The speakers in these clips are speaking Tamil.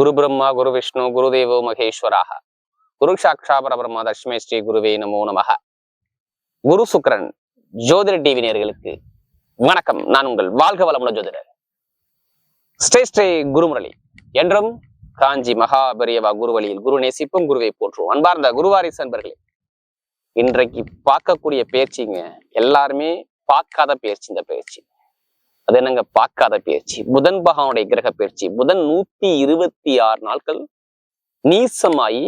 குரு பிரம்மா குரு விஷ்ணு குரு தேவோ மகேஸ்வராக. குரு சாட்சா பரபிரம்மா தஷ்மே ஸ்ரீ குருவே நமோ நமக. குரு சுக்கரன் ஜோதிட டிவி நேர்களுக்கு வணக்கம். நான் உங்கள் வாழ்க வளமுள்ள ஜோதிடர். ஸ்ரீ ஸ்ரீ குருமுரளி. என்றும் காஞ்சி மகாபெரியவா குருவழியில் குரு நேசிப்பும் குருவை போற்றுவோம் அன்பார்ந்த குருவாரிசு அன்பர்களே. இன்றைக்கு பார்க்கக்கூடிய பேச்சுங்க எல்லாருமே பார்க்காத பேச்சு இந்த பேச்சு. அது என்னங்க? பார்க்காத பயிற்சி புதன் பகவானுடைய கிரக பயிற்சி புதன் நூத்தி இருபத்தி ஆறு நாட்கள் நீசமாயி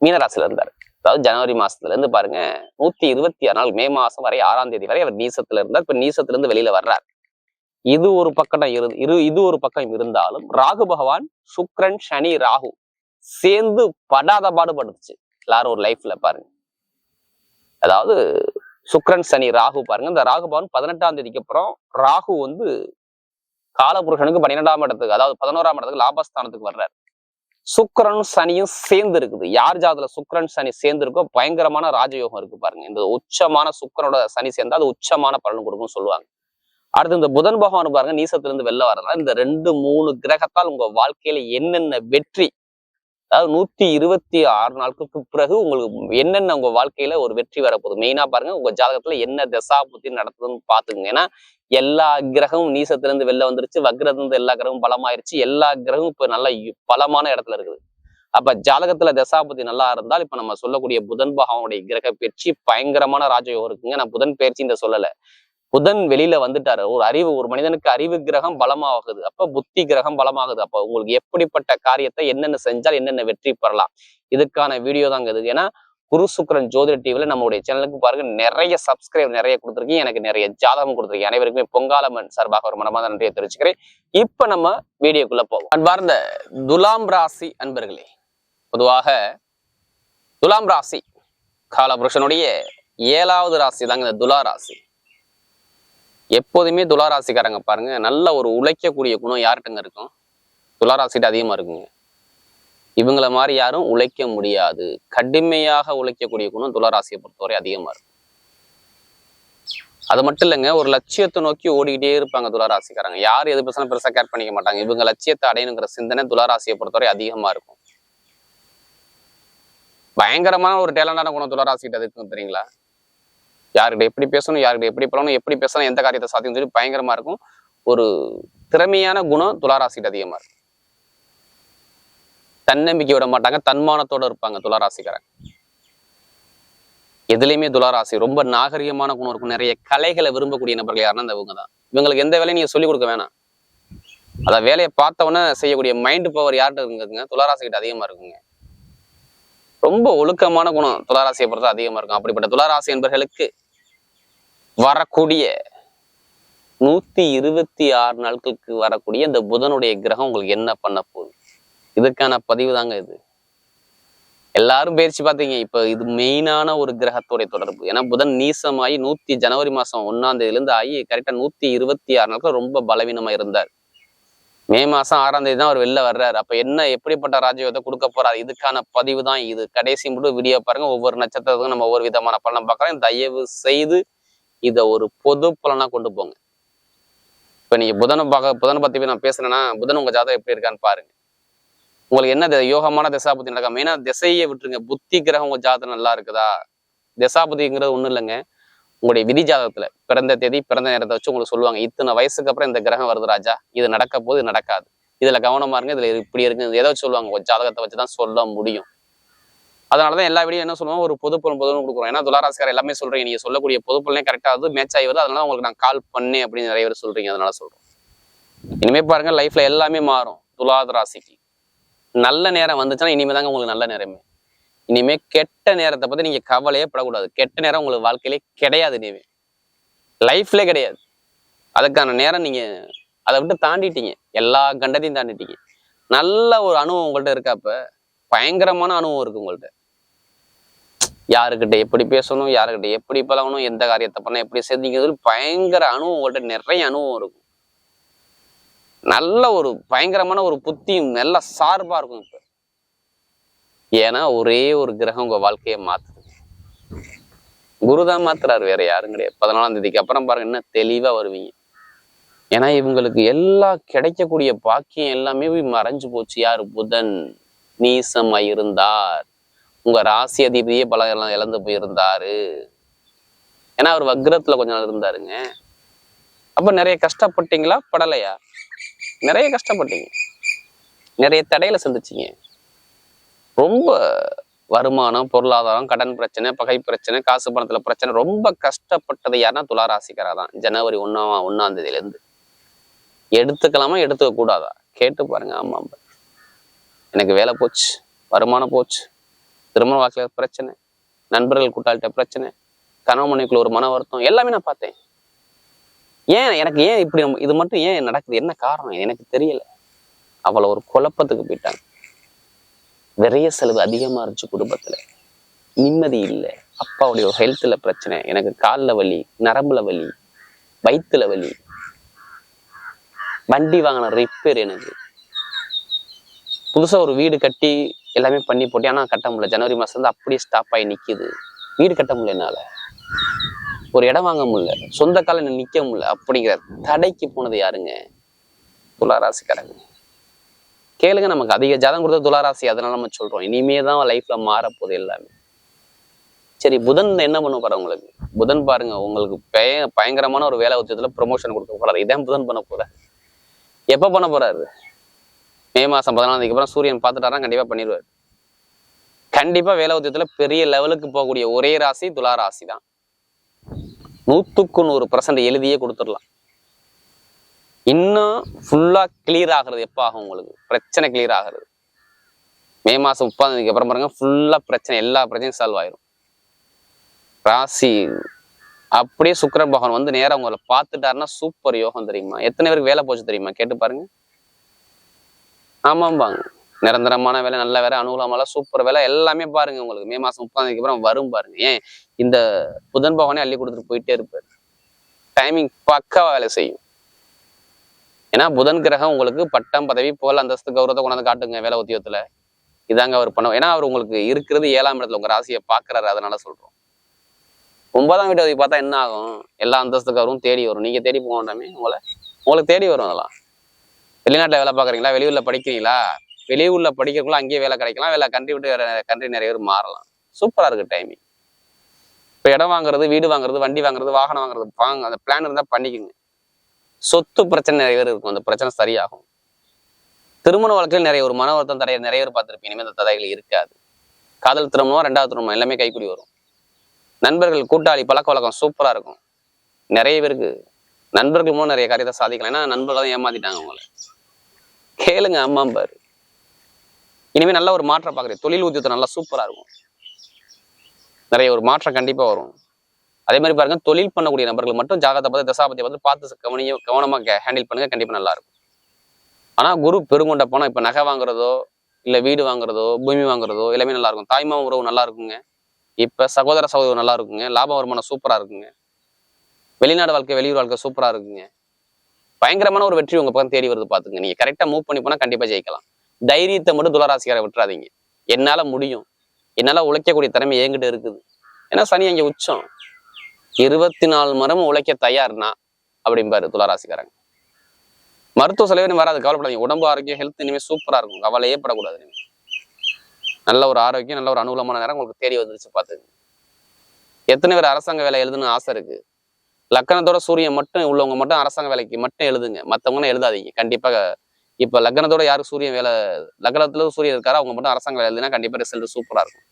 மீனராசில இருந்தார். அதாவது ஜனவரி மாசத்துல இருந்து பாருங்க நூத்தி இருபத்தி ஆறு நாள் மே மாசம் வரை ஆறாம் தேதி வரை அவர் நீசத்துல இருந்தார். இப்ப நீசத்துல இருந்து வெளியில வர்றார். இது ஒரு பக்கம் இரு இரு இது ஒரு பக்கம் இருந்தாலும் ராகு பகவான் சுக்ரன் சனி ராகு சேர்ந்து படாத பாடுபடுச்சு எல்லாரும் ஒரு லைஃப்ல பாருங்க. அதாவது சுக்ரன் சனி ராகு பாருங்க. இந்த ராகு பவன் பதினெட்டாம் தேதிக்கு அப்புறம் ராகு வந்து காலபுருஷனுக்கு பன்னிரெண்டாம் இடத்துக்கு அதாவது பதினோராம் இடத்துக்கு லாபஸ்தானத்துக்கு வர்றாரு. சுக்கரன் சனியும் சேர்ந்து இருக்குது. யார் ஜாதத்துல சுக்கரன் சனி சேர்ந்து இருக்கோ பயங்கரமான ராஜயோகம் இருக்கு பாருங்க. இந்த உச்சமான சுக்கரனோட சனி சேர்ந்தா அது உச்சமான பலன் கொடுக்கும்னு சொல்லுவாங்க. அடுத்து இந்த புதன் பகவான் பாருங்க நீசத்துல இருந்து வெளில வர்றதுனால இந்த ரெண்டு மூணு கிரகத்தால் உங்க வாழ்க்கையில என்னென்ன வெற்றி அதாவது நூத்தி இருபத்தி ஆறு நாட்களுக்கு பிறகு உங்களுக்கு என்னென்ன உங்க வாழ்க்கையில ஒரு வெற்றி வரப்போகுது? மெயினா பாருங்க உங்க ஜாதகத்துல என்ன தசா புத்தி நடத்துதுன்னு பாத்துக்கோங்க ஏன்னா எல்லா கிரகமும் நீசத்துல இருந்து வெளில வந்துருச்சு வக்ரத்துல இருந்து எல்லா கிரகமும் பலமாயிருச்சு. எல்லா கிரகமும் இப்ப நல்ல பலமான இடத்துல இருக்குது. அப்ப ஜாதகத்துல தசாபதி நல்லா இருந்தால் இப்ப நம்ம சொல்லக்கூடிய புதன் பகவானுடைய கிரக பயிற்சி பயங்கரமான ராஜயோகம் இருக்குங்க. நான் புதன் பயிற்சி இந்த சொல்லல. புதன் வெளியில வந்துட்டாரு. ஒரு அறிவு ஒரு மனிதனுக்கு அறிவு கிரகம் பலமாகுது. அப்ப புத்தி கிரகம் பலமாகுது. அப்ப உங்களுக்கு எப்படிப்பட்ட காரியத்தை என்னென்ன செஞ்சால் என்னென்ன வெற்றி பெறலாம்? இதுக்கான வீடியோ தாங்க இது ஏன்னா குரு சுக்கரன் ஜோதிட டிவில நம்மளுடைய சேனலுக்கு பாருங்க நிறைய சப்ஸ்கிரைப் நிறைய கொடுத்துருக்கீங்க. எனக்கு நிறைய ஜாதகம் கொடுத்துருக்கீங்க. அனைவருக்குமே பொங்காலமன் சார்பாக ஒரு மனமாத நன்றியை தெரிவிச்சுக்கிறேன். இப்ப நம்ம வீடியோக்குள்ள போவோம். அன்பார்ந்த துலாம் ராசி அன்பர்களே பொதுவாக துலாம் ராசி காலபுருஷனுடைய ஏழாவது ராசி தாங்க இந்த துலா ராசி. எப்போதுமே துளாராசிக்காரங்க பாருங்க நல்ல ஒரு உழைக்கக்கூடிய குணம் யார்கிட்டங்க இருக்கும்? துளாராசிட்ட அதிகமா இருக்குங்க. இவங்கள மாதிரி யாரும் உழைக்க முடியாது. கடுமையாக உழைக்கக்கூடிய குணம் துளாராசியை பொறுத்தவரை அதிகமா இருக்கும். அது மட்டும் இல்லைங்க ஒரு லட்சியத்தை நோக்கி ஓடிக்கிட்டே இருப்பாங்க துளாராசிக்காரங்க. யார் எது பேசினாலும் பெருசா கேர் பண்ணிக்க மாட்டாங்க. இவங்க லட்சியத்தை அடையணுங்கிற சிந்தனை துளாராசியை பொறுத்தவரை அதிகமா இருக்கும். பயங்கரமான ஒரு டேலண்டான குணம் துளாராசிக்கிட்ட இருக்கும் தெரியுங்களா? யார்கிட்ட எப்படி பேசணும் யார்கிட்ட எப்படி பண்ணணும் எப்படி பேசணும் எந்த காரியத்தை சாத்தியம் சொல்லி பயங்கரமா இருக்கும். ஒரு திறமையான குணம் துளாராசிட்டு அதிகமா இருக்கும். தன்னம்பிக்கை விட மாட்டாங்க தன்மானத்தோட இருப்பாங்க துளாராசிக்காரங்க. எதுலையுமே துளாராசி ரொம்ப நாகரிகமான குணம் இருக்கும். நிறைய கலைகளை விரும்பக்கூடிய நபர்கள் யாருன்னா இந்த இவங்க தான். இவங்களுக்கு எந்த வேலையும் நீங்க சொல்லிக் கொடுக்க வேணாம். அத வேலையை பார்த்தவொன்னே செய்யக்கூடிய மைண்ட் பவர் யார்கிட்ட இருக்குங்க துளாராசிக்கிட்ட அதிகமா இருக்குங்க. ரொம்ப ஒழுக்கமான குணம் துளாராசியை பொறுத்த அதிகமா இருக்கும். அப்படிப்பட்ட துளாராசி என்பர்களுக்கு வரக்கூடிய நூத்தி இருபத்தி ஆறு நாட்களுக்கு வரக்கூடிய இந்த புதனுடைய கிரகம் உங்களுக்கு என்ன பண்ண போகுது? இதுக்கான பதிவு தாங்க இது. எல்லாரும் பயிற்சி பார்த்தீங்க இப்ப இது மெயினான ஒரு கிரகத்துடைய தொடர்பு. ஏன்னா புதன் நீசமாகி நூத்தி ஜனவரி மாசம் ஒன்னாம் தேதியில இருந்து ஆகி கரெக்டாக நூத்தி இருபத்தி ஆறு நாட்கள் ரொம்ப பலவீனமா இருந்தார். மே மாசம் ஆறாம் தேதி தான் அவர் வெளில வர்றாரு. அப்ப என்ன எப்படிப்பட்ட ராஜயோகத்தை கொடுக்க போறாரு? இதுக்கான பதிவு தான் இது. கடைசி மட்டும் வீடியோ பாருங்க. ஒவ்வொரு நட்சத்திரத்துக்கும் நம்ம ஒவ்வொரு விதமான பலன் பார்க்குறோம் தயவு செய்து இதை ஒரு பொது பலனா கொண்டு போங்க. இப்ப நீங்க புதனை பார்க்க புதனை பத்தி நான் பேசுறேன்னா புதன் உங்க ஜாதகம் எப்படி இருக்கான்னு பாருங்க. உங்களுக்கு என்ன தி- யோகமான திசாபுத்தி நடக்கா? மெயினா திசையை விட்டுருங்க. புத்தி கிரகம் உங்க ஜாதகம் நல்லா இருக்குதா? திசாபுத்திங்கிறது ஒண்ணும் இல்லைங்க. உங்களுடைய விதி ஜாதகத்துல பிறந்த தேதி பிறந்த நேரத்தை வச்சு உங்களுக்கு சொல்லுவாங்க இத்தனை வயசுக்கு அப்புறம் இந்த கிரகம் வருது ராஜா. இது நடக்க போது நடக்காது. இதுல கவனமா இருங்க இதுல இப்படி இருக்கு. எதை வச்சு சொல்லுவாங்க? உங்க ஜாதகத்தை வச்சுதான் சொல்ல முடியும். அதனாலதான் எல்லா வீடியோ என்ன சொல்லுவோம் ஒரு பொது பலன் பொதுன்னு கொடுக்குறோம். ஏன்னா துளாராசிக்கார எல்லாமே சொல்றீங்க. நீங்க சொல்லக்கூடிய பொது பலனே கரெக்டா வந்து மேட்ச் ஆகி வருது அதனால உங்களுக்கு நான் கால் பண்ணேன் அப்படின்னு நிறைய பேர் சொல்றீங்க. அதனால சொல்றோம். இனிமே பாருங்க லைஃப்ல எல்லாமே மாறும். துலாத ராசிக்கு. நல்ல நேரம் வந்துச்சுன்னா இனிமே தாங்க உங்களுக்கு நல்ல நேரமே. இனிமே கெட்ட நேரத்தை பத்தி நீங்க கவலையே படக்கூடாது. கெட்ட நேரம் உங்களுக்கு வாழ்க்கையிலே கிடையாது இனிமே. லைஃப்ல கிடையாது. அதுக்கான நேரம் நீங்க அதை விட்டு தாண்டிட்டீங்க. எல்லா கண்டத்தையும் தாண்டிட்டீங்க. நல்ல ஒரு அனுபவம் உங்கள்ட்ட இருக்காப்ப பயங்கரமான அனுபவம் இருக்கு உங்கள்ட்ட. யாருக்கிட்ட எப்படி பேசணும் யாருக்கிட்ட எப்படி பழகணும் எந்த காரியத்தை பண்ண எப்படி செஞ்சீங்கிறது பயங்கர அனுபவம் உங்கள்ட்ட நிறைய அனுபவம் இருக்கும். நல்ல ஒரு பயங்கரமான ஒரு புத்தியும் நல்ல சார்பா இருக்கும் இப்ப. ஏன்னா ஒரே ஒரு கிரகம் உங்க வாழ்க்கையை மாற்றுது குரு தான் மாத்துறாரு வேற யாரும் கிடையாது. பதினாலாம் தேதிக்கு அப்புறம் பாருங்க இன்னும் தெளிவா வருவீங்க. ஏன்னா இவங்களுக்கு எல்லா கிடைக்கக்கூடிய பாக்கியம் எல்லாமே மறைஞ்சு போச்சு. யார்? புதன். நீசமா இருந்தார். உங்க ராசி அதிபதியே பல எல்லாம் இழந்து போயிருந்தாரு. ஏன்னா அவர் வக்ரத்தில் கொஞ்ச நாள் இருந்தாருங்க. அப்போ நிறைய கஷ்டப்பட்டீங்களா? படலையா? நிறைய கஷ்டப்பட்டீங்க. நிறைய தடையில சந்திச்சிங்க. ரொம்ப வருமானம் பொருளாதாரம் கடன் பிரச்சனை பகை பிரச்சனை காசு பணத்துல பிரச்சனை ரொம்ப கஷ்டப்பட்டது யாருன்னா துளாராசிக்காரா தான் ஜனவரி ஒன்னாம் ஒன்னாம் தேதியில இருந்து எடுத்துக்கலாமா எடுத்துக்க கூடாதா? கேட்டு பாருங்க ஆமா எனக்கு வேலை போச்சு வருமானம் போச்சு திருமண வாழ்க்கையில பிரச்சனை நண்பர்கள் கூட்டாளிட்ட பிரச்சனை கணவன் மனைவிக்குள்ள ஒரு மன வருத்தம் எல்லாமே நான் பார்த்தேன். ஏன் எனக்கு ஏன் இப்படி இது மட்டும் ஏன் நடக்குது? என்ன காரணம்? எனக்கு தெரியல. அவளை ஒரு குழப்பத்துக்கு போயிட்டாங்க. நிறைய செலவு அதிகமா இருந்துச்சு குடும்பத்துல. நிம்மதி இல்லை. அப்பாவுடைய ஹெல்த்ல பிரச்சனை. எனக்கு கால்ல வலி நரம்புல வலி வயித்துல வலி. வண்டி வாங்கின ரிப்பேர் எனக்கு. புதுசா ஒரு வீடு கட்டி எல்லாமே பண்ணி போட்டு ஆனா கட்ட முடியல. ஜனவரி மாசம் அப்படியே ஸ்டாப் ஆகி நிக்குது. வீடு கட்ட முடியல என்னால. ஒரு இடம் வாங்க முடியல. சொந்த கால நிக்க முடியல. அப்படிங்கிற தடைக்கு போனது யாருங்க? துளாராசிக்காரங்க. கேளுங்க நமக்கு அதிக ஜாதகம் கொடுத்த துளாராசி அதனால நம்ம சொல்றோம். இனிமே தான் லைஃப்ல மாறப்போகுது எல்லாமே. சரி புதன் என்ன பண்ண போற உங்களுக்கு? புதன் பாருங்க உங்களுக்கு பய பயங்கரமான ஒரு வேலை உத்தியத்துல ப்ரொமோஷன் கொடுக்க போறாரு. இதான் புதன் பண்ண போறாரு எப்ப பண்ண போறாரு? மே மாசம் பதினாலாம் தேதிக்கு அப்புறம் சூரியன் பார்த்துட்டாரா கண்டிப்பா பண்ணிடுவாரு. கண்டிப்பா வேலை உத்தியத்துல பெரிய லெவலுக்கு போகக்கூடிய ஒரே ராசி துலா ராசி தான். நூத்துக்கு நூறு பர்சன்ட் எழுதியே கொடுத்துடலாம். இன்னும் ஃபுல்லாக கிளியர் ஆகிறது எப்போ ஆகும் உங்களுக்கு? பிரச்சனை கிளியர் ஆகுறது. மே மாதம் முப்பதாம் தேதிக்கு அப்புறம் பாருங்க ஃபுல்லாக பிரச்சனை எல்லா பிரச்சனையும் சால்வ் ஆயிரும். ராசி அப்படியே சுக்கிரன் பகவான் வந்து நேராக உங்களை பார்த்துட்டாருன்னா சூப்பர் யோகம் தெரியுமா? எத்தனை பேருக்கு வேலை போச்சு தெரியுமா? கேட்டு பாருங்க. ஆமாம்பாங்க. நிரந்தரமான வேலை நல்ல வேலை அனுகூலமெல்லாம் சூப்பர் வேலை எல்லாமே பாருங்க உங்களுக்கு. மே மாதம் முப்பதாம் தேதிக்கு அப்புறம் வரும் பாருங்க. ஏன்? இந்த புதன் பகவானே அள்ளி கொடுத்துட்டு போயிட்டே இருப்பாரு. டைமிங் பக்காவாக வேலை செய்யும். ஏன்னா புதன் கிரகம் உங்களுக்கு பட்டம் பதவி புகழ் அந்தஸ்து கௌரவத்தை கொண்டாந்து காட்டுங்க வேலை உத்தியோகத்தில். இதாங்க அவர் பண்ண ஏன்னா அவர் உங்களுக்கு இருக்கிறது ஏழாம் இடத்துல உங்கள் ராசியை பார்க்குறாரு அதனால சொல்கிறோம் ஒன்பதாம் வீட்டு அதிபதி பார்த்தா என்ன ஆகும்? எல்லா அந்தஸ்து கௌரவம் தேடி வரும். நீங்கள் தேடி போக வேண்டாமே உங்களை உங்களுக்கு தேடி வரும் அதெல்லாம். வெளிநாட்டில் வேலை பார்க்குறீங்களா? வெளியூரில் படிக்கிறீங்களா? வெளியூரில் படிக்கிறக்குள்ள அங்கேயே வேலை கிடைக்கலாம். வேலை கண்ட்ரி விட்டு வேறு கண்ட்ரி நிறைய பேர் மாறலாம். சூப்பராக இருக்குது டைமிங் இப்போ இடம் வாங்குறது வீடு வாங்குறது வண்டி வாங்குறது வாகனம் வாங்குறது வாங்க அந்த பிளான் இருந்தால் பண்ணிக்கோங்க. சொத்து பிரச்சனை நிறைய பேர் இருக்கும். அந்த பிரச்சனை சரியாகும். திருமண வாழ்க்கையில் நிறைய ஒரு மன வருத்தம் தடைய நிறைய பேர் பார்த்துருப்பீங்க. இனிமேல் அந்த தடைகள் இருக்காது. காதல் திருமணம் ரெண்டாவது திருமணம் எல்லாமே கைக்குடி வரும். நண்பர்கள் கூட்டாளி பழக்க வழக்கம் சூப்பரா இருக்கும். நிறைய பேருக்கு நண்பர்கள் மூலம் நிறைய காரியத்தை சாதிக்கலாம். ஏன்னா நண்பர்கள் தான் ஏமாத்திட்டாங்க அவங்கள கேளுங்க அம்மா பாரு. இனிமே நல்ல ஒரு மாற்றம் பார்க்குறேன் தொழில் உத்தியத்தை நல்லா சூப்பரா இருக்கும். நிறைய ஒரு மாற்றம் கண்டிப்பா வரும். அதே மாதிரி பாருங்க தொழில் பண்ணக்கூடிய நபர்கள் மட்டும் ஜாகத்தை பார்த்து தசாபத்தை பார்த்து பார்த்து கவனிய கவனமா ஹேண்டில் பண்ணுங்க. கண்டிப்பா நல்லா இருக்கும். ஆனா குரு பெருங்கொண்ட போனா இப்ப நகை வாங்குறதோ இல்ல வீடு வாங்குறதோ பூமி வாங்குறதோ எல்லாமே நல்லா இருக்கும். தாய்மா உறவு நல்லா இருக்குங்க. இப்ப சகோதர சகோதரர் நல்லா இருக்குங்க. லாப வருமானம் சூப்பரா இருக்குங்க. வெளிநாடு வாழ்க்கை வெளியூர் வாழ்க்கை சூப்பரா இருக்குங்க. பயங்கரமான ஒரு வெற்றி உங்க பக்கம் தேடி வருது பாத்துங்க நீங்க கரெக்டா மூவ் பண்ணி போனா கண்டிப்பா ஜெயிக்கலாம். தைரியத்தை மட்டும் துளராசிக்காரை விட்டுறாதீங்க. என்னால முடியும். என்னால உழைக்கக்கூடிய திறமை என்கிட்ட இருக்குது. ஏன்னா சனி அங்கே உச்சம். இருபத்தி நாலு மரம் உழைக்க தயார்னா அப்படிம்பாரு துளராசிக்காரங்க. மருத்துவ செலவு வராது கவலைப்படாதீங்க. உடம்பு ஆரோக்கியம் ஹெல்த் இனிமே சூப்பரா இருக்கும். கவலையே படக்கூடாது இனிமே. நல்ல ஒரு ஆரோக்கியம் நல்ல ஒரு அனுகூலமான நேரம் உங்களுக்கு தேடி வந்துருச்சு பாத்துங்க எத்தனை பேர் அரசாங்க வேலை எழுதுன்னு ஆசை இருக்கு. லக்கணத்தோட சூரியன் மட்டும் உள்ளவங்க மட்டும் அரசாங்க வேலைக்கு மட்டும் எழுதுங்க. மத்தவங்க எழுதாதீங்க. கண்டிப்பா இப்ப லக்னத்தோட யாருக்கு சூரியன் வேலை லக்னத்துல சூரியன் இருக்காரோ அவங்க மட்டும் அரசாங்க வேலை எழுதுனா கண்டிப்பா ரிசல்ட் சூப்பரா இருக்கும்.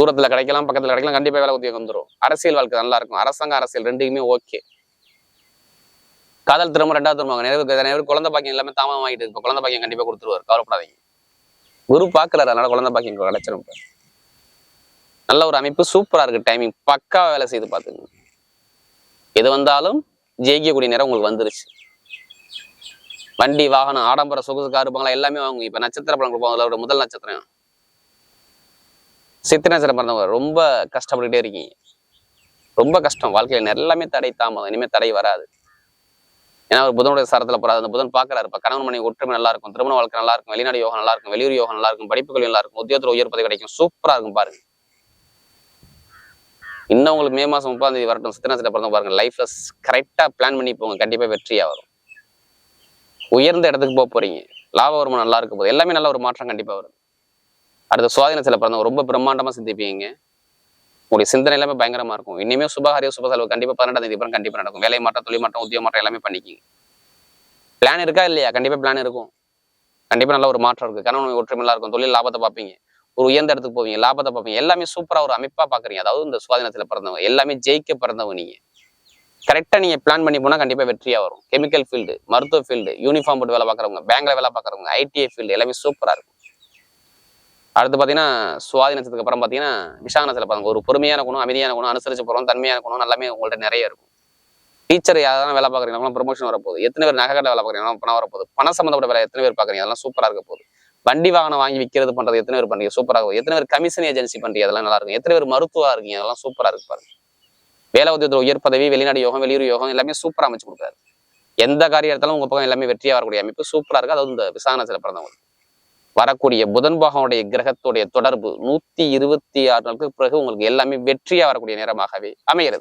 தூரத்துல கிடைக்கலாம் பக்கத்துல கிடைக்கலாம் கண்டிப்பா வேலை உத்தியோகம் வந்துடும் அரசியல் வாழ்க்கை நல்லா இருக்கும். அரசாங்க அரசியல் ரெண்டுக்குமே ஓகே. காதல் திரும்ப ரெண்டாவது திரும்ப நிறைய நிறைய குழந்தை பாக்கியம் எல்லாமே தாமதம் வாங்கிட்டு இப்போ குழந்தை பாக்கியம் கண்டிப்பா கொடுத்துருவாரு. கவலைப்படாதீங்க. குரு பாக்குறாரு அதனால குழந்தை பாக்கியம் கிடைச்சிரும் நல்ல ஒரு அமைப்பு. சூப்பரா இருக்கு டைமிங் பக்கா வேலை செய்து பார்த்துங்க எது வந்தாலும் ஜெயிக்கக்கூடிய நேரம் உங்களுக்கு வந்துருச்சு. வண்டி வாகனம் ஆடம்பர சொகுசு கார் பங்களா எல்லாமே வாங்குங்க. இப்ப நட்சத்திர பழம் கொடுப்போம் அதில் ஒரு முதல் நட்சத்திரம். சித்திர பிறந்தவங்க ரொம்ப கஷ்டப்பட்டுகிட்டே இருக்கீங்க. ரொம்ப கஷ்டம். வாழ்க்கையில எல்லாமே தடை தாமதம். இனிமே தடை வராது. ஏன்னா ஒரு புதனுடைய சாரத்துல போறாது அந்த புதன் பாக்குறாரு இப்போ கணவன் மனைவி ஒற்றுமை நல்லா இருக்கும். திருமண வாழ்க்கை நல்லா இருக்கும். வெளிநாடு யோகம் நல்லா இருக்கும். வெளியூர் யோகம் நல்லா இருக்கும். படிப்புகள் நல்லா இருக்கும். உத்தியோகத்தில் உயர் பதவி கிடைக்கும். சூப்பராக இருக்கும் பாருங்க. இன்னும் உங்களுக்கு மே மாசம் முப்பதாம் தேதி வரட்டும். சித்தனத்தில் பிறந்த பாருங்க. லைஃப்ல கரெக்டா பிளான் பண்ணி போங்க. கண்டிப்பா வெற்றியா வரும் உயர்ந்த இடத்துக்கு போக போறீங்க. லாப வருமானம் நல்லா இருக்க போது எல்லாமே நல்ல ஒரு மாற்றம் கண்டிப்பா வரும். அடுத்த சுவாதீனத்தில் பிறந்தவங்க ரொம்ப பிரம்மாண்டமா சிந்திப்பீங்க. உங்களுடைய சிந்தனை எல்லாமே பயங்கரமா இருக்கும். இனிமே சுபகாரிய சுப செலவு கண்டிப்பா பன்னெண்டாம் தேதி அப்புறம் கண்டிப்பாக நடக்கும். வேலை மாற்றம் தொழில் மாற்றம் உத்தியோக மாற்றம் எல்லாமே பண்ணிக்கிங்க. பிளான் இருக்கா இல்லையா? கண்டிப்பா பிளான் இருக்கும். கண்டிப்பா நல்ல ஒரு மாற்றம் இருக்கு. கணவன் ஒற்றுமையா இருக்கும். தொழில் லாபத்தை பார்ப்பீங்க. ஒரு உயர்ந்த இடத்துக்கு போவீங்க. லாபத்தை பார்ப்பீங்க. எல்லாமே சூப்பரா ஒரு அமைப்பா பாக்குறீங்க அதாவது இந்த சுவாதீனத்துல பிறந்தவங்க எல்லாமே ஜெயிக்க பிறந்தவங்க நீங்க. கரெக்டா நீங்க பிளான் பண்ணி போனா கண்டிப்பா வெற்றியா வரும். கெமிக்கல் ஃபீல்டு மருத்துவ ஃபீல்டு யூனிஃபார்ம் போட்டு வேலை பார்க்குறவங்க பேங்க்ல வேலை பார்க்குறவங்க ஐடிஐ ஃபீல்டு எல்லாமே சூப்பரா இருக்கும். அடுத்து பாத்தீங்கன்னா சுவாதீனத்துக்கு அப்புறம் பாத்தீங்கன்னா விஷாகனத்துல பாருங்க ஒரு பொறுமையான குணம் அமைதியான குணம் அனுசரிச்சு போகிறோம் தன்மையான குணம் எல்லாமே உங்கள்ட்ட நிறைய இருக்கும். டீச்சர் யாரெல்லாம் வேலை பார்க்குறீங்கன்னா ப்ரொமோஷன் வரப்போகுது. எத்தனை பேர் நகைக்கடை வேலை பார்க்குறீங்க பணம் வரப்போகுது. பணம் சம்மந்தப்பட்ட வேலை எத்தனை பேர் பார்க்குறீங்க அதெல்லாம் சூப்பரா இருக்க போகுது. வண்டி வாகனம் வாங்கி விற்கிறது பண்றது எத்தனை பேர் பண்ணுறீங்க சூப்பரா இருக்கும் எத்தனை பேர் கமிஷன் ஏஜென்சி பண்ணுறீங்க அதெல்லாம் நல்லா இருக்கும். எத்தனை பேர் மருத்துவா இருக்கீங்க அதெல்லாம் சூப்பரா இருக்கு பாருங்க. வேலை உத்தியோகத்தில் உயர் பதவி வெளிநாடு யோகம் வெளியூர் யோகம் எல்லாமே சூப்பரா அமைச்சு கொடுக்குறாரு. எந்த காரியம் எடுத்தாலும் உங்க பக்கம் எல்லாமே வெற்றியாக வரக்கூடிய அமைப்பு சூப்பரா இருக்கு. அதாவது இந்த விசாரணை சில பிறந்தவங்களுக்கு. வரக்கூடிய புதன் பாகனுடைய கிரகத்துடைய தொடர்பு நூத்தி இருபத்தி ஆறு நாளுக்கு பிறகு உங்களுக்கு எல்லாமே வெற்றியா வரக்கூடிய நேரமாகவே அமைகிறது.